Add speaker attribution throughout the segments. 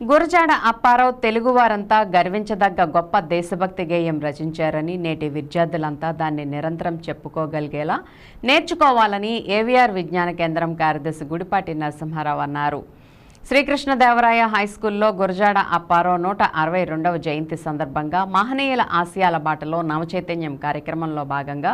Speaker 1: గురజాడ అప్పారావు తెలుగువారంతా గర్వించదగ్గ గొప్ప దేశభక్తి గేయం రచించారని నేటి విద్యార్థులంతా దాన్ని నిరంతరం చెప్పుకోగలిగేలా నేర్చుకోవాలని ఏవిఆర్ విజ్ఞాన కేంద్రం కార్యదర్శి గుడిపాటి నరసింహారావు అన్నారు. శ్రీకృష్ణదేవరాయ హై స్కూల్లో గురజాడ అప్పారావు నూట అరవై రెండవ జయంతి సందర్భంగా మహనీయుల ఆశయాల బాటలో నవచైతన్యం కార్యక్రమంలో భాగంగా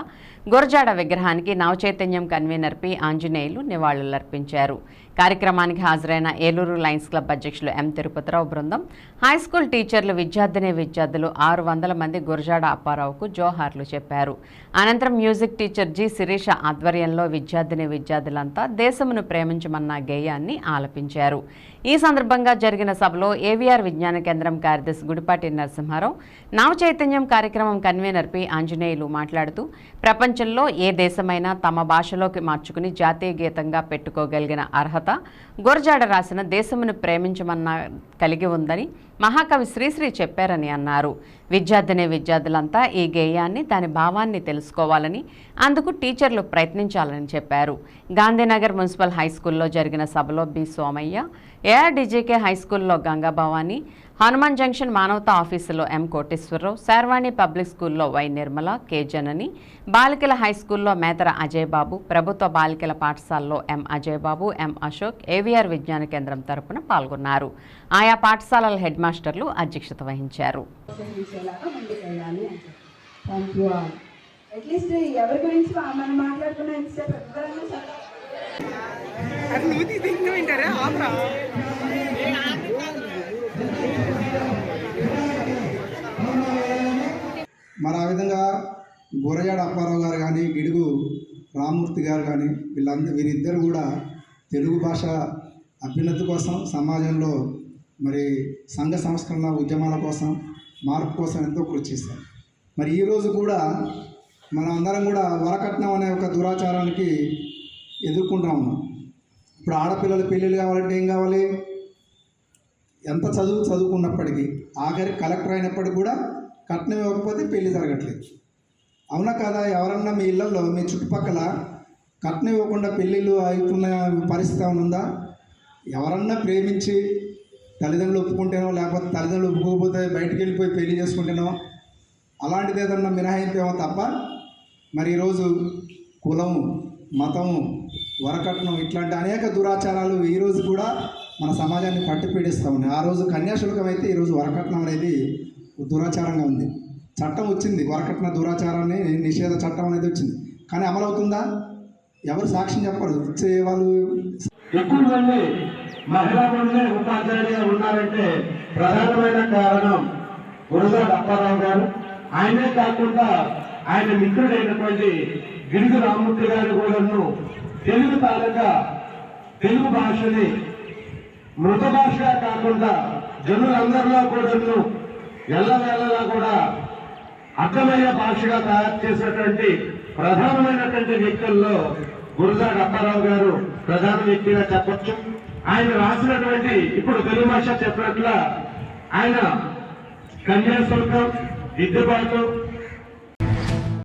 Speaker 1: గురజాడ విగ్రహానికి నవచైతన్యం కన్వీనర్ పి ఆంజనేయులు నివాళులర్పించారు. కార్యక్రమానికి హాజరైన ఏలూరు లయన్స్ క్లబ్ అధ్యక్షులు ఎం తిరుపతిరావు బృందం హై స్కూల్ టీచర్లు విద్యార్థిని విద్యార్థులు ఆరు వందల మంది గురజాడ అప్పారావుకు జోహార్లు చెప్పారు. అనంతరం మ్యూజిక్ టీచర్ జి శిరీష ఆధ్వర్యంలో విద్యార్థిని విద్యార్థులంతా దేశమును ప్రేమించమన్న గేయాన్ని ఆలపించారు. ఈ సందర్భంగా జరిగిన సభలో ఏవిఆర్ విజ్ఞాన కేంద్రం కార్యదర్శి గుడిపాటి నరసింహారావు నవ చైతన్యం కార్యక్రమం కన్వీనర్ పి ఆంజనేయులు మాట్లాడుతూ ప్రపంచంలో ఏ దేశమైనా తమ భాషలోకి మార్చుకుని జాతీయ గీతంగా పెట్టుకోగలిగిన అర్హత గురజాడ రాసిన దేశమును ప్రేమించమన్న కలిగి ఉందని మహాకవి శ్రీశ్రీ చెప్పారని అన్నారు. విద్యార్థినే విద్యార్థులంతా ఈ గేయాన్ని దాని భావాన్ని తెలుసుకోవాలని అందుకు టీచర్లు ప్రయత్నించాలని చెప్పారు. గాంధీనగర్ మున్సిపల్ హై స్కూల్లో జరిగిన సభలో బి సోమయ్య ఏఆర్డీజేకే హై స్కూల్లో గంగా భవానీ హనుమాన్ జంక్షన్ మానవతా ఆఫీసులో ఎం కోటేశ్వరరావు శార్వాణి పబ్లిక్ స్కూల్లో వై నిర్మల కె జనని బాలికల హై స్కూల్లో మేతర అజయ్ బాబు ప్రభుత్వ బాలికల పాఠశాలలో M Ajay Babu M Ashok AVR Vignana Kendram తరపున పాల్గొన్నారు. ఆయా పాఠశాలల హెడ్ మాస్టర్లు అధ్యక్షత వహించారు.
Speaker 2: ఎవరి గురించి మనం మాట్లాడుకున్న
Speaker 3: అది నువ్వు తీసి వింటారా? ఆపరా.
Speaker 4: మరి ఆ విధంగా గురజాడ అప్పారావు గారు కానీ గిడుగు రామూర్తి గారు కానీ వీళ్ళందరూ వీరిద్దరు కూడా తెలుగు భాష అభ్యున్నతి కోసం సమాజంలో మరి సంఘ సంస్కరణ ఉద్యమాల కోసం మార్పు కోసం ఎంతో కృషి చేశారు. మరి ఈరోజు కూడా మనం అందరం కూడా వరకట్నం అనే ఒక దురాచారానికి ఎదుర్కొంటా ఉన్నాం. ఇప్పుడు ఆడపిల్లలు పెళ్ళిళ్ళు కావాలంటే ఏం కావాలి? ఎంత చదువు చదువుకున్నప్పటికీ ఆఖరి కలెక్టర్ అయినప్పటికీ కూడా కట్నం ఇవ్వకపోతే పెళ్ళి జరగట్లేదు. అవునా కదా? ఎవరన్నా మీ ఇళ్ళలో మీ చుట్టుపక్కల కట్నం ఇవ్వకుండా పెళ్ళిళ్ళు అవుతున్న పరిస్థితి ఏమైనా ఉందా? ఎవరన్నా ప్రేమించి తల్లిదండ్రులు ఒప్పుకుంటేనో లేకపోతే తల్లిదండ్రులు ఒప్పుకోకపోతే బయటికి వెళ్ళిపోయి పెళ్ళి చేసుకుంటేనో అలాంటిది ఏదన్నా మినహాయింపేమో తప్ప? మరి ఈరోజు కులము మతము వరకట్నం ఇట్లాంటి అనేక దురాచారాలు ఈరోజు కూడా మన సమాజాన్ని పట్టి పీడిస్తూ ఉన్నాయి. ఆ రోజు కన్యాశుల్కం అయితే ఈరోజు వరకట్నం అనేది దురాచారంగా ఉంది. చట్టం వచ్చింది. వరకట్న దురాచారాన్ని నిషేధ చట్టం అనేది వచ్చింది. కానీ అమలవుతుందా ఎవరు సాక్ష్యం చెప్పరు. ఇచ్చే వాళ్ళు
Speaker 5: ఎక్కువ మంది మహిళా ఉపాధ్యాయులుగా ఉన్నారంటే ప్రధానమైన కారణం గురజాడ అప్పారావు గారు. ఆయనే కాకుండా ఆయన మిత్రుడైనటువంటి గిరిజు రామూర్తి గారు కూడాను తెలుగు తాలూకా తెలుగు భాషని మృత భాషగా కాకుండా జనులందరిలో కూడా ఎల్లవేళలా కూడా అర్థమయ్యే భాషగా తయారు చేసినటువంటి ప్రధానమైనటువంటి వ్యక్తుల్లో గురుజాడ అప్పారావు గారు ప్రధాన వ్యక్తిగా చెప్పొచ్చు. ఆయన రాసినటువంటి ఇప్పుడు తెలుగు భాష చెప్పినట్ల ఆయన కన్యాశుల్కం దిద్దుబాటు